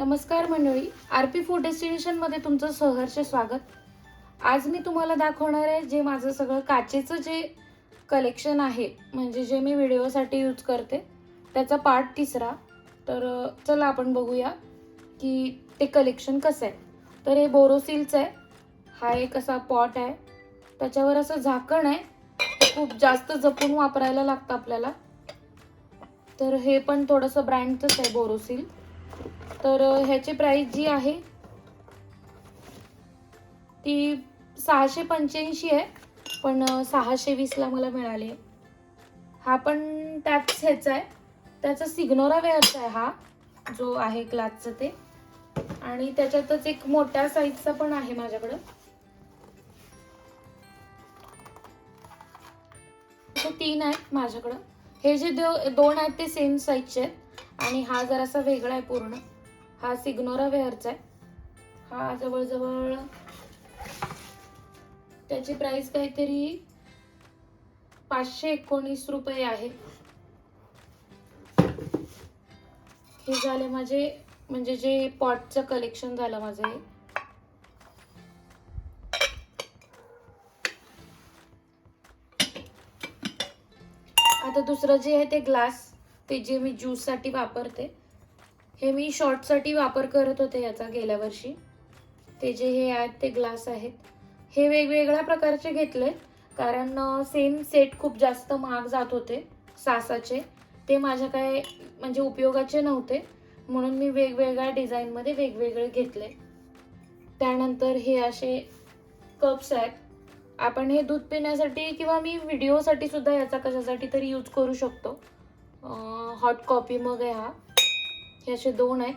नमस्कार मंडळी. R P food डेस्टिनेशनमध्ये तुमचं सहर्ष स्वागत. आज मी तुम्हाला दाखवणार आहे जे माझं सगळं काचेचं जे कलेक्शन आहे म्हणजे जे मी व्हिडिओसाठी यूज करते त्याचा पार्ट तिसरा. तर चला आपण बघूया की ते कलेक्शन कसं आहे. तर हे बोरोसिलचं आहे. हा एक असा पॉट आहे. त्याच्यावर असं झाकण आहे. खूप जास्त जपून वापरायला लागतं आपल्याला. तर हे पण थोडंसं ब्रँडचंच आहे बोरोसिल तर ह्याची प्राईस जी आहे ती सहाशे पंच्याऐंशी आहे पण सहाशे वीसला मला मिळाली हा पण त्याच ह्याचा आहे. त्याचा सिग्नोरा वेअरचा आहे हा जो आहे क्लासचं ते. आणि त्याच्यातच एक मोठ्या साईजचा पण आहे माझ्याकडं. तीन आहेत माझ्याकडं. हे जे दो- दोन आहेत ते सेम साईजचे आहेत. आणि हा जरासा वेगळा आहे पूर्ण. हा सिग्नोरा वेअरचा आहे. हा जवळजवळ त्याची प्राइस काहीतरी पाचशे एकोणीस रुपये आहे. हे झाले माझे म्हणजे जे पॉटचं कलेक्शन झालं माझं हे. आता दुसरं जे आहे ते ग्लास ते जे मी ज्यूससाठी वापरते हे मी शॉर्टसाठी वापर करत होते याचा गेल्या वर्षी. ते जे हे आहेत ते ग्लास आहेत. हे वेगवेगळ्या प्रकारचे घेतले कारण सेम सेट खूप जास्त महाग जात होते सासाचे. ते माझ्या काय म्हणजे उपयोगाचे नव्हते. म्हणून मी वेगवेगळ्या डिझाईनमध्ये वेगवेगळे घेतले. त्यानंतर हे असे कप्स आहेत. आपण हे दूध पिण्यासाठी किंवा मी व्हिडिओसाठी सुद्धा याचा कशासाठी तरी यूज करू शकतो. हॉट कॉपी मग आहे हा. हे असे दोन आहेत.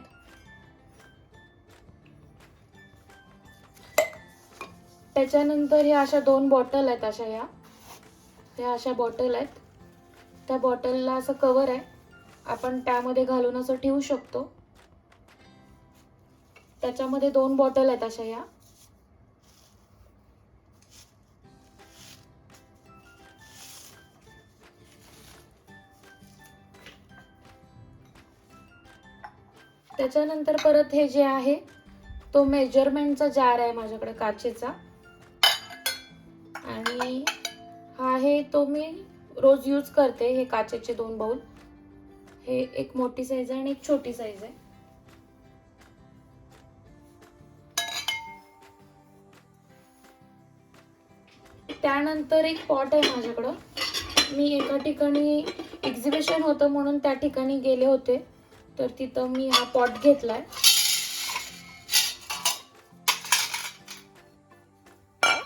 त्याच्यानंतर ह्या अशा दोन बॉटल आहेत अशा ह्या. ह्या अशा बॉटल आहेत. त्या बॉटलला असं कवर आहे. आपण त्यामध्ये घालून असं ठेवू शकतो. त्याच्यामध्ये दोन बॉटल आहेत अशा ह्या. त्याच्यानंतर परत हे जे आहे तो मेजरमेंटचा जार आहे माझ्याकडे काचेचा. आणि हा आहे तो मी रोज यूज करते हे काचेचे दोन बाउल हे एक मोठी साईज आहे आणि एक छोटी साईज आहे. त्यानंतर एक पॉट आहे माझ्याकडं. मी एका ठिकाणी एक्झिबिशन होतं म्हणून त्या ठिकाणी गेले होते. तर तिथं मी हा पॉट घेतलाय.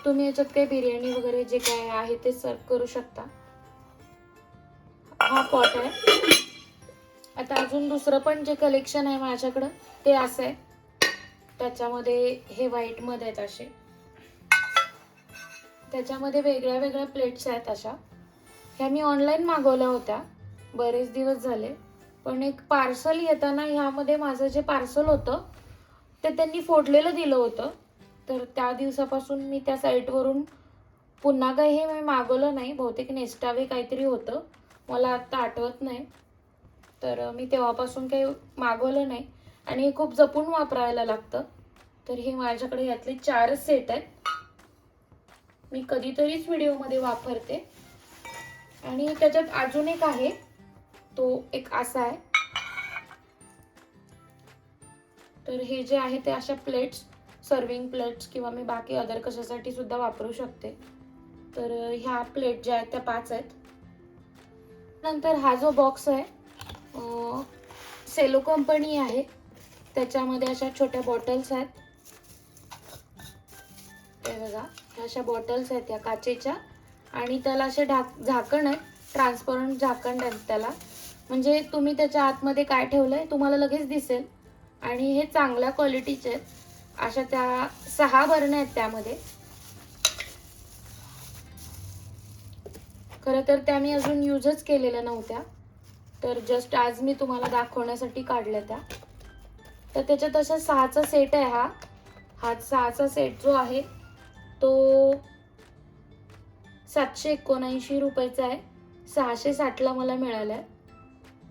तुम्ही याच्यात काही बिर्याणी वगैरे जे काय आहे ते सर्व करू शकता. हा पॉट आहे. आता अजून दुसरं पण जे कलेक्शन आहे माझ्याकडं ते असं आहे. त्याच्यामध्ये हे व्हाईटमध्ये आहेत असे. त्याच्यामध्ये वेगळ्या वेगळ्या प्लेट्स आहेत अशा. ह्या मी ऑनलाईन मागवल्या होत्या. बरेच दिवस झाले. पण एक पार्सल येताना ह्यामध्ये माझं जे पार्सल होतं ते त्यांनी फोडलेलं दिलं होतं. तर त्या दिवसापासून मी त्या साईटवरून पुन्हा काही हे मी मागवलं नाही. बहुतेक नेस्टावे काहीतरी होतं. मला आत्ता आठवत नाही. तर मी तेव्हापासून काही मागवलं नाही. आणि हे खूप जपून वापरायला लागतं. तर हे माझ्याकडे यातले चारच सेट आहेत. मी कधीतरीच व्हिडिओमध्ये वापरते. आणि त्याच्यात अजून एक आहे. तो एक असा आहे. तर हे जे आहे ते अशा प्लेट्स सर्विंग प्लेट्स किंवा मी बाकी अदर कशासाठी सुद्धा वापरू शकते. तर ह्या प्लेट ज्या आहेत त्या पाच आहेत. नंतर हा जो बॉक्स आहे सेलो कंपनी आहे. त्याच्यामध्ये अशा छोट्या बॉटल्स आहेत. ते बघा ह्या अशा बॉटल्स आहेत या काचेच्या. आणि त्याला असे ढाक झाकण आहे. ट्रान्सपरंट झाकण आहेत त्याला. म्हणजे तुम्ही त्याच्या आतमध्ये काय ठेवलंय तुम्हाला लगेच दिसेल. आणि हे चांगल्या क्वालिटीचे आहेत. अशा त्या सहा बरण्या आहेत त्यामध्ये. खरं तर त्या मी अजून यूजच केलेल्या नव्हत्या. तर जस्ट आज मी तुम्हाला दाखवण्यासाठी काढल्या त्या. तर त्याच्यात अशा सहाचा सेट आहे हा. हा सहाचा सेट जो आहे तो सातशे एकोणऐंशी रुपयाचा आहे. सहाशे साठला मला मिळाला आहे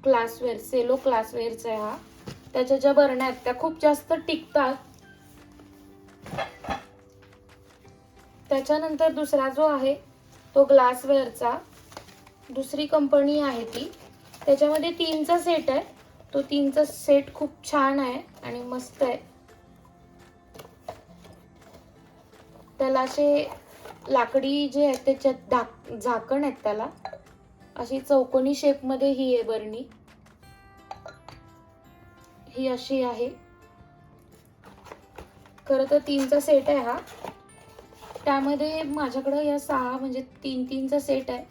क्लासवेअर सेलो क्लासवेअरचा आहे हा. त्याच्या ज्या बरण्या आहेत त्या खूप जास्त टिकतात. त्याच्यानंतर दुसरा जो आहे तो ग्लासवेअरचा दुसरी कंपनी आहे ती. त्याच्यामध्ये तीनचा सेट आहे. तो तीनचा सेट खूप छान आहे आणि मस्त आहे. त्याला असे लाकडी जे आहेत त्याच्यात धाक झाकण आहेत त्याला. अशी चौकोनी शेपमध्ये ही आहे बरणी. ही अशी आहे. खरं तर तीनचा सेट आहे हा. त्यामध्ये माझ्याकडं या सहा म्हणजे तीन तीनचा सेट आहे.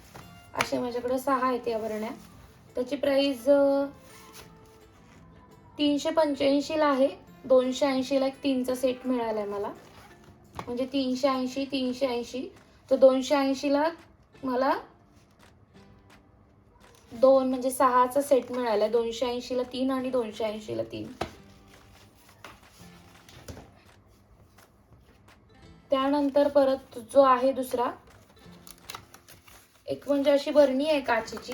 असे माझ्याकडं सहा आहेत या बरण्या. त्याची प्राईज तीनशे पंच्याऐंशीला आहे. दोनशे ऐंशीला एक तीनचा सेट मिळाला आहे मला. म्हणजे तीनशे ऐंशी तीनशे ऐंशी. तर दोनशे ऐंशीला मला दोन म्हणजे सहाचा सेट मिळाला. दोनशे ऐंशीला तीन आणि दोनशे ऐंशीला तीन. त्यानंतर परत जो आहे दुसरा एक म्हणजे अशी बरणी आहे काचेची.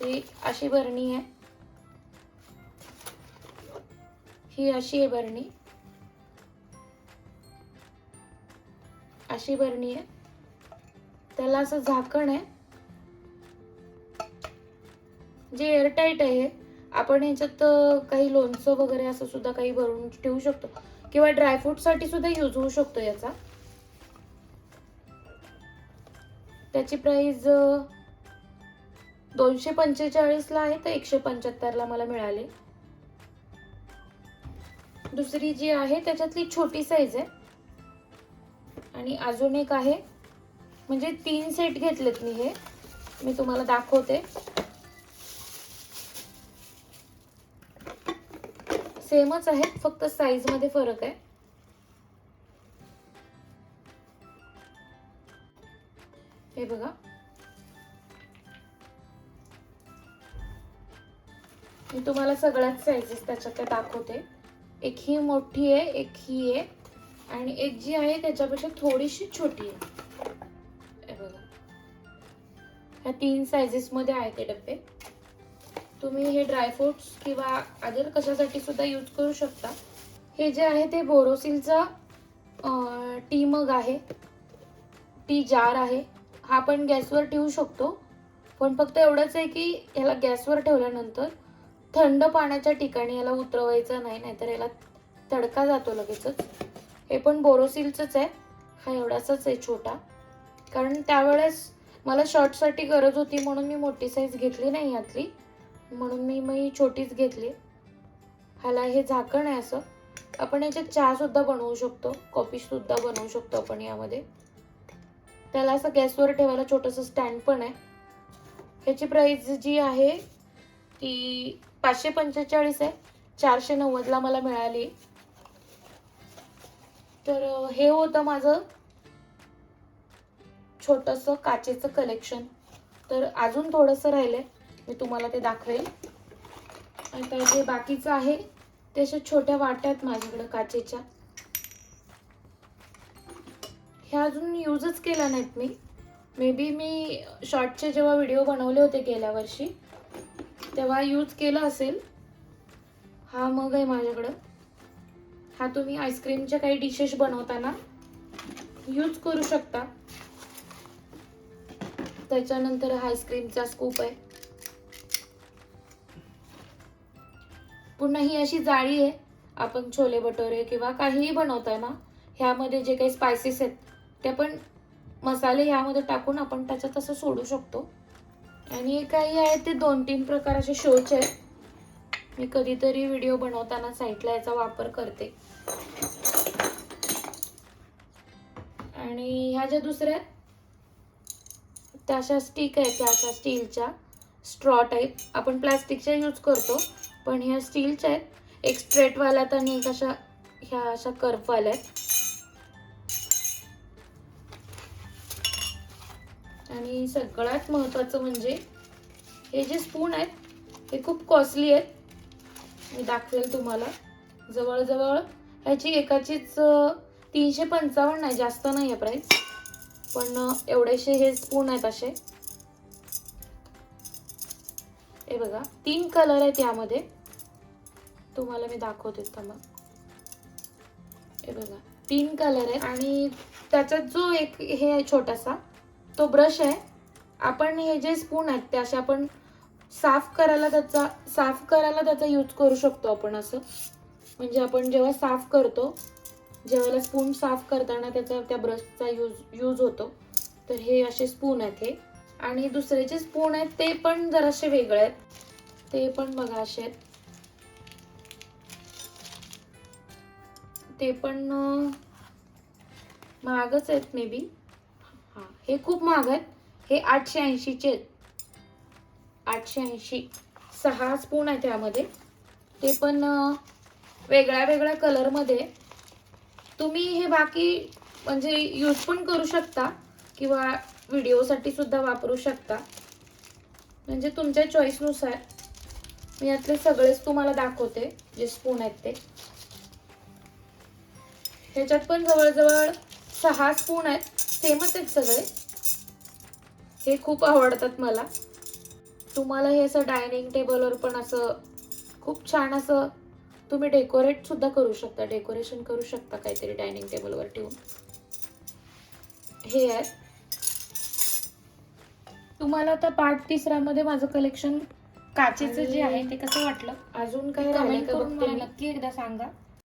ही अशी बरणी आहे. ही अशी आहे बरणी अशी बरणी आहे. त्याला असं झाकण आहे. जे एअरटाईट आहे आपण ह्याच्यात काही लोणचं वगैरे असं सुद्धा काही भरून ठेवू शकतो. किंवा ड्रायफ्रूटसाठी सुद्धा यूज होऊ शकतो याचा. त्याची प्राईज दोनशे पंचेचाळीसला आहे तर एकशे पंच्याहत्तरला मला मिळाले. दुसरी जी आहे त्याच्यातली छोटी साईज आहे. आणि अजून एक आहे म्हणजे तीन सेट घेतलेत मी हे. मी तुम्हाला दाखवते. सेमच आहेत फक्त साईजमध्ये फरक आहे. हे बघा. मी तुम्हाला सगळ्याच साईजेस त्याच्यात दाखवते. एक ही मोठी आहे एक ही आहे आणि एक जी आहे त्याच्यापेक्षा थोडीशी छोटी आहे. हे बघा. ह्या तीन सायझेस मध्ये आहे ते डब्बे. तुम्ही हे ड्रायफ्रुट्स किंवा अदर कशासाठी सुद्धा यूज करू शकता. हे जे आहे ते बोरोसिलचा टी मग आहे. टी जार आहे. हा पण गॅसवर ठेवू शकतो. पण फक्त एवढंच आहे की ह्याला गॅसवर ठेवल्यानंतर थंड पाण्याच्या ठिकाणी याला उतरवायचं नाही नाहीतर याला तडका जातो लगेचच. हे पण बोरोसिलचंच आहे. हा एवढासाच आहे छोटा. कारण त्यावेळेस मला शॉर्टसाठी गरज होती म्हणून मी मोठी साईज घेतली नाही यातली. म्हणून मी मग ही छोटीच घेतली. ह्याला हे झाकण आहे असं. आपण याच्यात चहासुद्धा बनवू शकतो कॉफीसुद्धा बनवू शकतो आपण यामध्ये. त्याला असं गॅसवर ठेवायला छोटंसं स्टँड पण आहे. ह्याची प्राईज जी आहे ती पाचशे पंचेचाळीस आहे. चारशे नव्वदला मला मिळाली. तर हे होतं माझं छोटंसं काचेचं कलेक्शन तर अजून थोडंसं राहिलं आहे मी तुम्हाला ते दाखवेल आता जे बाकीचं आहे. ते अशा छोट्या वाट्या आहेत माझ्याकडे काचेच्या. ह्या अजून यूजच केल्या नाहीत मी. मे बी मी शॉर्टचे जेव्हा व्हिडिओ बनवले होते गेल्या वर्षी तेव्हा यूज केलं असेल. हा मग आहे माझ्याकडं. हा तुम्ही आईस्क्रीमच्या काही डिशेस बनवताना यूज करू शकता. त्याच्यानंतर हा आईस्क्रीमचा स्कूप आहे. पुन्हा ही अशी जाळी आहे. आपण छोले भटोरे किंवा काहीही बनवताना ह्यामध्ये जे काही स्पायसेस आहेत ते पण मसाले ह्यामध्ये टाकून आपण त्याच्यात असं सोडू शकतो. आणि काही आहे ते दोन तीन प्रकार असे शोचे आहेत. मी कधीतरी व्हिडिओ बनवताना साईटला याचा वापर करते. आणि ह्या ज्या दुसऱ्या आहेत, त्या अशा स्टिक आहेत त्या अशा स्टीलच्या स्ट्रॉ टाईप आपण प्लास्टिकच्या यूज करतो. पण ह्या स्टीलच्या आहेत. एक स्ट्रेटवाल्यात आणि एक अशा ह्या अशा कर्फवाल्या आहेत आणि सगळ्यात महत्त्वाचं म्हणजे हे जे स्पून आहेत हे खूप कॉस्टली आहेत. मी दाखवेल तुम्हाला. जवळजवळ ह्याची एकाचीच तीनशे पंचावन्न आहे जास्त नाही आहे प्राईस पण एवढेसे हे स्पून आहेत असे. हे बघा तीन कलर आहेत यामध्ये. तुम्हाला मी दाखवते थांबा. हे बघा तीन कलर आहे आणि त्याचा जो एक हे आहे छोटासा तो ब्रश आहे. आपण हे जे स्पून आहेत ते असे आपण साफ करायला त्याचा साफ करायला त्याचा यूज करू शकतो आपण असं. म्हणजे आपण जेव्हा साफ करतो जेव्हा स्पून साफ करताना त्याचा त्या ब्रशचा यूज यूज होतो. तर हे असे स्पून आहेत हे. आणि दुसरे जे स्पून आहेत ते पण जरासे वेगळे आहेत. ते पण बघा असे आहेत. ते पण महागच आहेत मे बी हा हे खूप महाग आहेत. हे आठशे ऐंशीचे आहेत. आठशे ऐंशी सहा स्पून आहेत त्यामध्ये ते पण वेगळ्या वेगळ्या कलरमध्ये तुम्ही हे बाकी म्हणजे यूज पण करू शकता किंवा व्हिडिओसाठी सुद्धा वापरू शकता. म्हणजे तुमच्या चॉईसनुसार मी यातले सगळेच तुम्हाला दाखवते जे स्पून आहेत ते. ह्याच्यात पण जवळजवळ सहा स्पून आहेत. सेमच आहेत सगळे. हे खूप आवडतात मला. तुम्हाला हे असं डायनिंग टेबलवर पण असं खूप छान असं तुम्ही डेकोरेट सुद्धा करू शकता. डेकोरेशन करू शकता काहीतरी डायनिंग टेबलवर ठेवून. हे आहे तुम्हाला आता पार्ट तिसऱ्यामध्ये माझं कलेक्शन काचेचं जे आहे ते कसं वाटलं? अजून काय कमेंट राहिलं का करून बघते मला मी. नक्की एकदा सांगा.